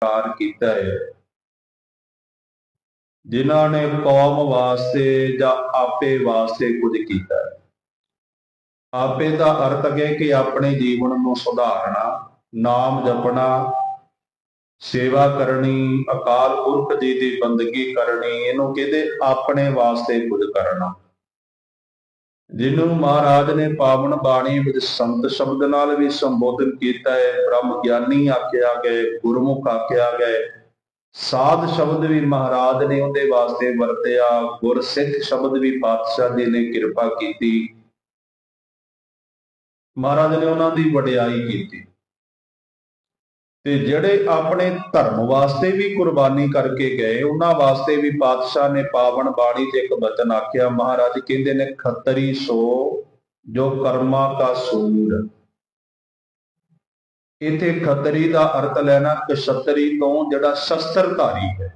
ਕਾਰ ਕੀਤਾ ਹੈ। ਜਿਨ੍ਹਾਂ ਨੇ ਕੌਮ ਵਾਸਤੇ ਜਾਂ ਆਪੇ ਵਾਸਤੇ ਕੁਝ ਕੀਤਾ ਹੈ। ਆਪੇ ਦਾ ਅਰਥ ਹੈ ਕਿ ਆਪਣੇ ਜੀਵਨ ਨੂੰ ਸੁਧਾਰਨਾ, ਨਾਮ ਜਪਣਾ, ਸੇਵਾ ਕਰਨੀ, ਅਕਾਲ ਪੁਰਖ ਜੀ ਦੀ ਬੰਦਗੀ ਕਰਨੀ, ਇਹਨੂੰ ਕਹਿੰਦੇ? ਆਪਣੇ ਵਾਸਤੇ ਕੁਝ ਕਰਨਾ। ਜਿਹਨੂੰ ਮਹਾਰਾਜ ਨੇ ਪਾਵਨ ਬਾਣੀ ਵਿੱਚ ਸੰਤ ਸ਼ਬਦ ਨਾਲ ਵੀ ਸੰਬੋਧਨ ਕੀਤਾ ਹੈ, ਬ੍ਰਹਮ ਗਿਆਨੀ ਆਖਿਆ ਗਏ, ਗੁਰਮੁਖ ਆਖਿਆ ਗਏ। ਸਾਧ ਸ਼ਬਦ ਵੀ ਮਹਾਰਾਜ ਨੇ ਉਹਦੇ ਵਾਸਤੇ ਵਰਤਿਆ ਗੁਰਸਿੱਖ ਸ਼ਬਦ ਵੀ ਪਾਤਸ਼ਾਹ ਜੀ ਨੇ ਕਿਰਪਾ ਕੀਤੀ। ਮਹਾਰਾਜ ਨੇ ਉਹਨਾਂ ਦੀ ਵਡਿਆਈ ਕੀਤੀ। ਤੇ ਜਿਹੜੇ ਆਪਣੇ ਧਰਮ ਵਾਸਤੇ ਵੀ ਕੁਰਬਾਨੀ ਕਰਕੇ ਗਏ, ਉਹਨਾਂ ਵਾਸਤੇ ਵੀ ਪਾਤਸ਼ਾਹ ਨੇ ਪਾਵਨ ਬਾਣੀ ਤੇ ਇੱਕ ਬਚਨ ਆਖਿਆ, ਮਹਾਰਾਜ ਕਹਿੰਦੇ ਨੇ, ਖੱਤਰੀ ਸੋ ਜੋ ਕਰਮਾ ਕਾ ਸੂਰ। ਇਥੇ ਖੱਤਰੀ ਦਾ ਅਰਥ ਲੈਣਾ ਕਸ਼ਤਰੀ ਤੋਂ ਜਿਹੜਾ ਸ਼ਸਤਰਧਾਰੀ ਹੈ।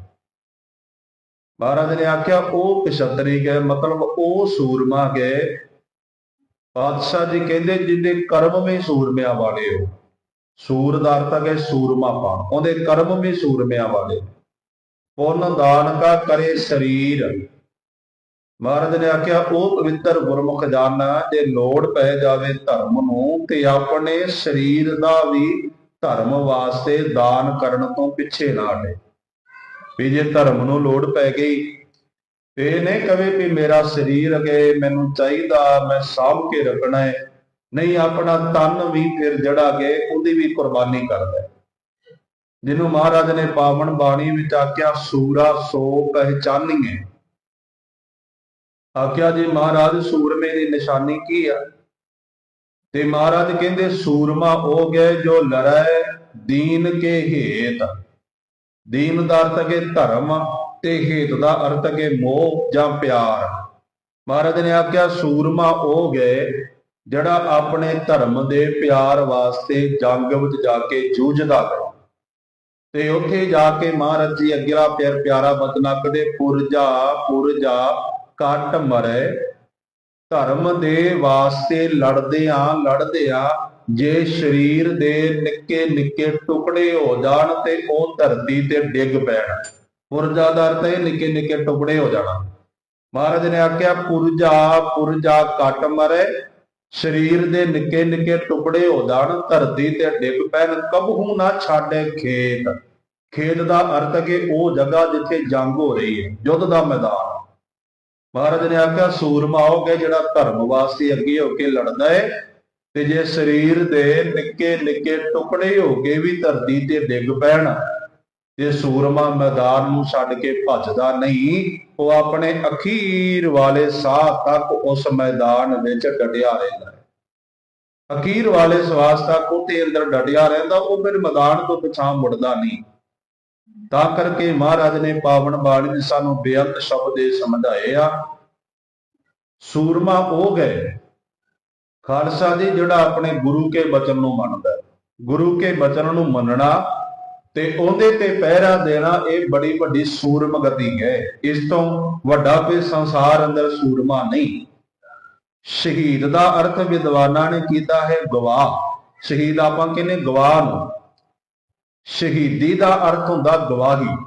ਮਹਾਰਾਜ ਨੇ ਆਖਿਆ, ਉਹ ਕਸ਼ਤਰੀ ਗਏ, ਮਤਲਬ ਉਹ ਸੂਰਮਾ ਗਏ। ਪਾਤਸ਼ਾਹ ਜੀ ਕਹਿੰਦੇ ਜਿਹਦੇ ਕਰਮ ਵਿੱਚ ਸੂਰਮਿਆਂ ਵਾਲੇ ਹੋ। ਸੂਰ ਦਾ ਅਰਥ ਹੈ ਸੂਰਮਾ ਪਾਣ ਉਹਦੇ ਕਰਮ ਵੀ ਸੂਰਮਿਆਂ ਵਾਲੇ। ਪੁੰਨ ਦਾਨ ਕਾ ਕਰੇ ਸਰੀਰ। ਮਹਾਰਾਜ ਨੇ ਆਖਿਆ, ਉਹ ਪਵਿੱਤਰ ਗੁਰਮੁਖ ਜਾਨਾ, ਜੇ ਲੋੜ ਪੈ ਜਾਵੇ ਧਰਮ ਨੂੰ, ਤੇ ਆਪਣੇ ਸਰੀਰ ਦਾ ਵੀ ਧਰਮ ਵਾਸਤੇ ਦਾਨ ਕਰਨ ਤੋਂ ਪਿੱਛੇ ਨਾ ਹਟੇ। ਵੀ ਜੇ ਧਰਮ ਨੂੰ ਲੋੜ ਪੈ ਗਈ, ਤੇ ਇਹ ਨਹੀਂ ਕਵੇ ਵੀ ਮੇਰਾ ਸਰੀਰ ਅਗੇ ਮੈਨੂੰ ਚਾਹੀਦਾ, ਮੈਂ ਸਾਂਭ ਕੇ ਰੱਖਣਾ ਹੈ। ਨਹੀਂ, ਆਪਣਾ ਤਨ ਵੀ ਫਿਰ ਜੜਾ ਕੇ ਉਹਦੀ ਵੀ ਕੁਰਬਾਨੀ ਕਰਦਾ ਜਿਹਨੂੰ ਮਹਾਰਾਜ ਨੇ ਪਾਵਨ ਬਾਣੀ ਵਿੱਚ ਆਖਿਆ, ਸੂਰਾ ਸੋ ਪਹਿਚਾਨੀਏ ਆਖਿਆ, ਜੀ ਮਹਾਰਾਜ, ਸੂਰਮੇ ਦੀ ਨਿਸ਼ਾਨੀ ਕੀ ਆ? ਤੇ ਮਹਾਰਾਜ ਕਹਿੰਦੇ, ਸੂਰਮਾ ਉਹ ਗਏ ਜੋ ਲੜੈ ਦੀਨ ਕੇ ਹੇਤ। ਦੀਨ ਦਾ ਅਰਥ ਹੈ ਧਰਮ ਤੇ ਹੇਤ ਦਾ ਅਰਥ ਹੈ ਮੋਹ ਜਾਂ ਪਿਆਰ। ਮਹਾਰਾਜ ਨੇ ਆਖਿਆ, ਸੂਰਮਾ ਉਹ ਗਏ ਜਿਹੜਾ ਆਪਣੇ ਧਰਮ ਦੇ ਪਿਆਰ ਵਾਸਤੇ ਜੰਗ ਵਿੱਚ ਜਾ ਕੇ ਜੂਝਦਾ ਹੈ। ਤੇ ਉੱਥੇ ਜਾ ਕੇ ਮਹਾਰਾਜ ਜੀ ਅਗਲਾ ਪਿਆਰ ਪਿਆਰਾ ਬਚਨਾ ਕਦੇ ਪੁਰਜਾ ਪੁਰਜਾ ਕੱਟ ਮਰੇ। ਧਰਮ ਦੇ ਵਾਸਤੇ ਲੜਦੇ ਆ ਲੜਦੇ ਆ ਜੇ ਸਰੀਰ ਦੇ ਨਿੱਕੇ ਨਿੱਕੇ ਟੁਕੜੇ ਹੋ ਜਾਣ ਤੇ ਉਹ ਧਰਤੀ ਤੇ ਡਿੱਗ ਪੈਣ। ਪੁਰਜਾ ਦਾ ਅਰਥ ਹੈ ਨਿੱਕੇ ਨਿੱਕੇ ਟੁਕੜੇ ਹੋ ਜਾਣਾ। ਮਹਾਰਾਜ ਨੇ ਆਖਿਆ, ਪੁਰਜਾ ਪੁਰਜਾ ਕੱਟ ਮਰੇ। ਸਰੀਰ ਦੇ ਨਿੱਕੇ ਨਿੱਕੇ ਟੁਕੜੇ ਹੋ ਜਾਣ, ਧਰਤੀ ਤੇ ਡਿੱਗ ਪੈਣ ਕਬਹੂ ਨਾ ਛਾੜੇ ਖੇਤ। ਖੇਤ ਦਾ ਅਰਥ ਹੈ ਕਿ ਉਹ ਜਗ੍ਹਾ ਜਿੱਥੇ ਜੰਗ ਹੋ ਰਹੀ ਹੈ, ਯੁੱਧ ਦਾ ਮੈਦਾਨ। ਮਹਾਰਾਜ ਨੇ ਆਖਿਆ, ਸੂਰਮਾ ਹੋ ਗਿਆ ਜਿਹੜਾ ਧਰਮ ਵਾਸਤੇ ਅੱਗੇ ਹੋ ਕੇ ਲੜਦਾ ਹੈ ਤੇ ਜੇ ਸਰੀਰ ਦੇ ਨਿੱਕੇ ਨਿੱਕੇ ਟੁਕੜੇ ਹੋ ਕੇ ਵੀ ਧਰਤੀ ਤੇ ਡਿੱਗ ਪੈਣ ਜੇ ਸੂਰਮਾ ਮੈਦਾਨ ਨੂੰ ਛੱਡ ਕੇ ਭੱਜਦਾ ਨਹੀਂ, ਉਹ ਆਪਣੇ ਅਖੀਰ ਵਾਲੇ ਸਾਹ ਤੱਕ ਉਸ ਮੈਦਾਨ ਵਿੱਚ ਡਟਿਆ ਰਹਿੰਦਾ ਹੈ ਅਖੀਰ ਵਾਲੇ ਸਵਾਸ ਤੱਕ ਉਹਦੇ ਅੰਦਰ ਡਟਿਆ ਰਹਿੰਦਾ, ਉਹ ਫਿਰ ਮੈਦਾਨ ਤੋਂ ਪਿਛਾਂ ਮੁੜਦਾ ਨਹੀਂ ਤਾਂ ਕਰਕੇ ਮਹਾਰਾਜ ਨੇ ਪਾਵਨ ਬਾਣੀ ਨੇ ਸਾਨੂੰ ਬੇਅੰਤ ਸ਼ਬਦ ਦੇ ਸਮਝਾਏ ਆ, ਸੂਰਮਾ ਉਹ ਗਏ ਖਾਲਸਾ ਜੀ ਜਿਹੜਾ ਆਪਣੇ ਗੁਰੂ ਕੇ ਬਚਨ ਨੂੰ ਮੰਨਦਾ ਹੈ। ਗੁਰੂ ਕੇ ਬਚਨ ਨੂੰ ਮੰਨਣਾ ਤੇ ਉਹਦੇ ਤੇ ਪਹਿਰਾ ਦੇਣਾ ਇਹ ਬੜੀ ਵੱਡੀ ਸੂਰਮਗਤੀ ਹੈ। ਇਸ ਤੋਂ ਵੱਡਾ ਕੋਈ ਸੰਸਾਰ ਅੰਦਰ ਸੂਰਮਾ ਨਹੀਂ। ਸ਼ਹੀਦ ਦਾ ਅਰਥ ਵਿਦਵਾਨਾਂ ਨੇ ਕੀਤਾ ਹੈ ਗਵਾਹ। ਸ਼ਹੀਦ ਆਪਾਂ ਕਹਿੰਦੇ ਗਵਾਹ ਨੂੰ। ਸ਼ਹੀਦੀ ਦਾ ਅਰਥ ਹੁੰਦਾ ਗਵਾਹੀ।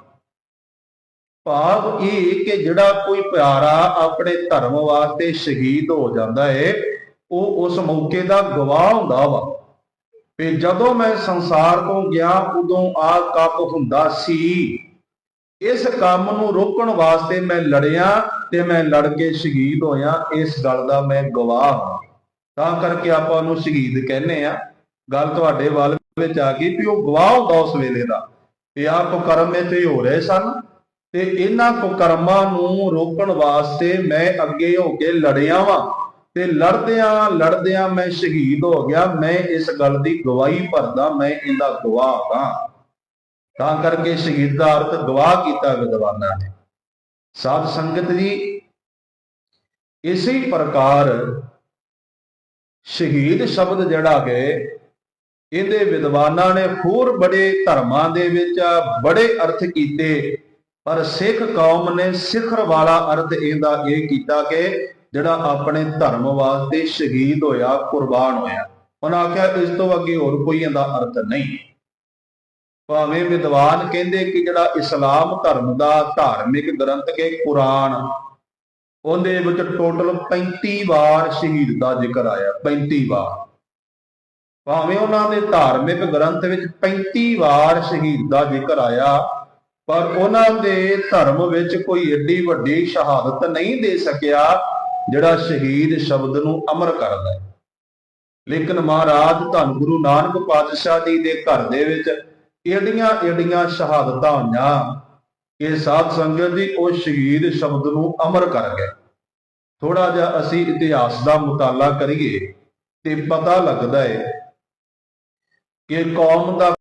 ਭਾਵ ਇਹ ਕਿ ਜਿਹੜਾ ਕੋਈ ਪਿਆਰਾ ਆਪਣੇ ਧਰਮ ਵਾਸਤੇ ਸ਼ਹੀਦ ਹੋ ਜਾਂਦਾ ਹੈ ਉਹ ਉਸ ਮੌਕੇ ਦਾ ਗਵਾਹ ਹੁੰਦਾ ਵਾ। ਵੀ ਜਦੋਂ ਮੈਂ ਸੰਸਾਰ ਤੋਂ ਗਿਆ, ਉਦੋਂ ਆ ਕੱਪ ਹੁੰਦਾ ਸੀ। ਇਸ ਕੰਮ ਨੂੰ ਰੋਕਣ ਵਾਸਤੇ ਮੈਂ ਲੜਿਆ ਤੇ ਮੈਂ ਲੜ ਕੇ ਸ਼ਹੀਦ ਹੋਇਆ। ਇਸ ਗੱਲ ਦਾ ਮੈਂ ਗਵਾਹ ਹਾਂ। ਤਾਂ ਕਰਕੇ ਆਪਾਂ ਉਹਨੂੰ ਸ਼ਹੀਦ ਕਹਿੰਦੇ ਆ ਗੱਲ ਤੁਹਾਡੇ ਵੱਲ ਵਿੱਚ ਆ ਗਈ ਵੀ ਉਹ ਗਵਾਹ ਹੁੰਦਾ ਉਸ ਵੇਲੇ ਦਾ। ਵੀ ਆਹ ਕੁਕਰਮ ਇੱਥੇ ਹੋ ਰਹੇ ਸਨ ਤੇ ਇਹਨਾਂ ਕੁਕਰਮਾਂ ਨੂੰ ਰੋਕਣ ਵਾਸਤੇ ਮੈਂ ਅੱਗੇ ਹੋ ਕੇ ਲੜਿਆ ਵਾਂ। ਤੇ ਲੜਦਿਆਂ ਲੜਦਿਆਂ ਮੈਂ ਸ਼ਹੀਦ ਹੋ ਗਿਆ, ਮੈਂ ਇਸ ਗੱਲ ਦੀ ਗਵਾਹੀ ਭਰਦਾ, ਮੈਂ ਇਹਦਾ ਗਵਾਹ ਹਾਂ। ਤਾਂ ਕਰਕੇ ਸ਼ਹੀਦ ਦਾ ਅਰਥ ਗਵਾਹ ਕੀਤਾ ਵਿਦਵਾਨਾਂ ਨੇ। ਸਾਧ ਸੰਗਤ ਜੀ, ਇਸੇ ਪ੍ਰਕਾਰ ਸ਼ਹੀਦ ਸ਼ਬਦ ਜਿਹੜਾ ਕਿ ਇਹਦੇ ਵਿਦਵਾਨਾਂ ਨੇ ਹੋਰ ਬੜੇ ਧਰਮਾਂ ਦੇ ਵਿੱਚ ਬੜੇ ਅਰਥ ਕੀਤੇ, ਪਰ ਸਿੱਖ ਕੌਮ ਨੇ ਸਿਖਰ ਵਾਲਾ ਅਰਥ ਇਹਦਾ ਇਹ ਕੀਤਾ ਕਿ ਜਿਹੜਾ ਆਪਣੇ ਧਰਮ ਵਾਸਤੇ ਸ਼ਹੀਦ ਹੋਇਆ, ਕੁਰਬਾਨ ਹੋਇਆ। ਉਹਨਾਂ ਆਖਿਆ, ਇਸ ਤੋਂ ਅੱਗੇ ਹੋਰ ਕੋਈ ਇਹਦਾ ਅਰਥ ਨਹੀਂ। ਭਾਵੇਂ ਵਿਦਵਾਨ ਕਹਿੰਦੇ ਕਿ ਜਿਹੜਾ ਇਸਲਾਮ ਧਰਮ ਦਾ ਧਾਰਮਿਕ ਗ੍ਰੰਥ ਕੇ ਕੁਰਾਨ, ਉਹਦੇ ਵਿੱਚ ਟੋਟਲ 35 ਵਾਰ ਸ਼ਹੀਦ ਦਾ ਜ਼ਿਕਰ ਆਇਆ 35 ਵਾਰ। ਭਾਵੇਂ ਉਹਨਾਂ ਦੇ ਧਾਰਮਿਕ ਗ੍ਰੰਥ ਵਿੱਚ 35 ਵਾਰ ਸ਼ਹੀਦ ਦਾ ਜ਼ਿਕਰ ਆਇਆ, ਪਰ ਉਹਨਾਂ ਦੇ ਧਰਮ ਵਿੱਚ ਕੋਈ ਏਡੀ ਵੱਡੀ ਸ਼ਹਾਦਤ ਨਹੀਂ ਦੇ ਸਕਿਆ ਜਿਹੜਾ ਸ਼ਹੀਦ ਸ਼ਬਦ ਨੂੰ ਅਮਰ ਕਰਦਾ ਹੈ। ਲੇਕਿਨ ਮਹਾਰਾਜ ਧੰਨ ਗੁਰੂ ਨਾਨਕ ਪਾਤਸ਼ਾਹ ਜੀ ਦੇ ਘਰ ਦੇ ਵਿੱਚ ਏਡੀਆਂ ਏਡੀਆਂ ਸ਼ਹਾਦਤਾਂ ਹੋਈਆਂ। ਕਿ ਸਾਧ ਸੰਗਤ ਜੀ, ਉਹ ਸ਼ਹੀਦ ਸ਼ਬਦ ਨੂੰ ਅਮਰ ਕਰ ਗਏ। ਥੋੜਾ ਜਿਹਾ ਅਸੀਂ ਇਤਿਹਾਸ ਦਾ ਮੁਤਾਲਾ ਕਰੀਏ ਤੇ ਪਤਾ ਲੱਗਦਾ ਹੈ ਕਿ ਕੌਮ ਦਾ